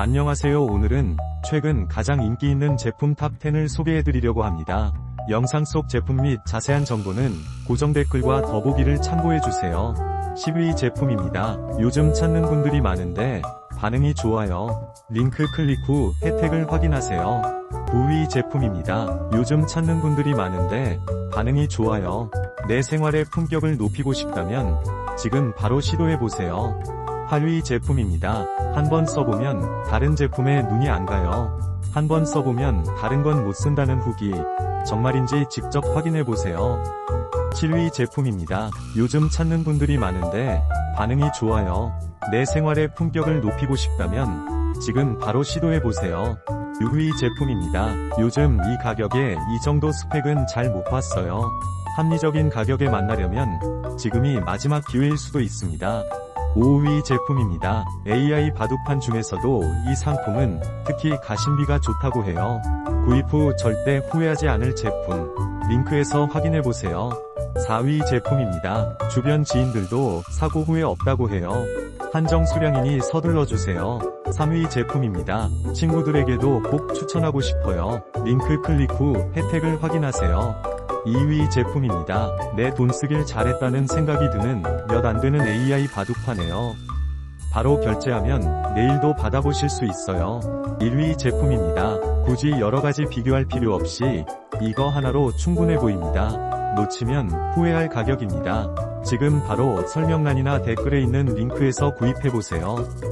안녕하세요 오늘은 최근 가장 인기 있는 제품 탑10을 소개해드리려고 합니다. 영상 속 제품 및 자세한 정보는 고정 댓글과 더보기를 참고해주세요. 10위 제품입니다. 요즘 찾는 분들이 많은데 반응이 좋아요. 링크 클릭 후 혜택을 확인하세요. 9위 제품입니다. 요즘 찾는 분들이 많은데 반응이 좋아요. 내 생활의 품격을 높이고 싶다면 지금 바로 시도해보세요. 8위 제품입니다. 한번 써보면 다른 제품에 눈이 안 가요. 한번 써보면 다른 건 못 쓴다는 후기. 정말인지 직접 확인해보세요. 7위 제품입니다. 요즘 찾는 분들이 많은데 반응이 좋아요. 내 생활의 품격을 높이고 싶다면 지금 바로 시도해보세요. 6위 제품입니다. 요즘 이 가격에 이 정도 스펙은 잘 못 봤어요. 합리적인 가격에 만나려면 지금이 마지막 기회일 수도 있습니다. 5위 제품입니다. AI 바둑판 중에서도 이 상품은 특히 가심비가 좋다고 해요. 구입 후 절대 후회하지 않을 제품. 링크에서 확인해보세요. 4위 제품입니다. 주변 지인들도 사고 후회 없다고 해요. 한정 수량이니 서둘러주세요. 3위 제품입니다. 친구들에게도 꼭 추천하고 싶어요. 링크 클릭 후 혜택을 확인하세요. 2위 제품입니다. 내 돈 쓰길 잘했다는 생각이 드는 몇 안 되는 AI 바둑판에요. 바로 결제하면 내일도 받아보실 수 있어요. 1위 제품입니다. 굳이 여러가지 비교할 필요 없이 이거 하나로 충분해 보입니다. 놓치면 후회할 가격입니다. 지금 바로 설명란이나 댓글에 있는 링크에서 구입해보세요.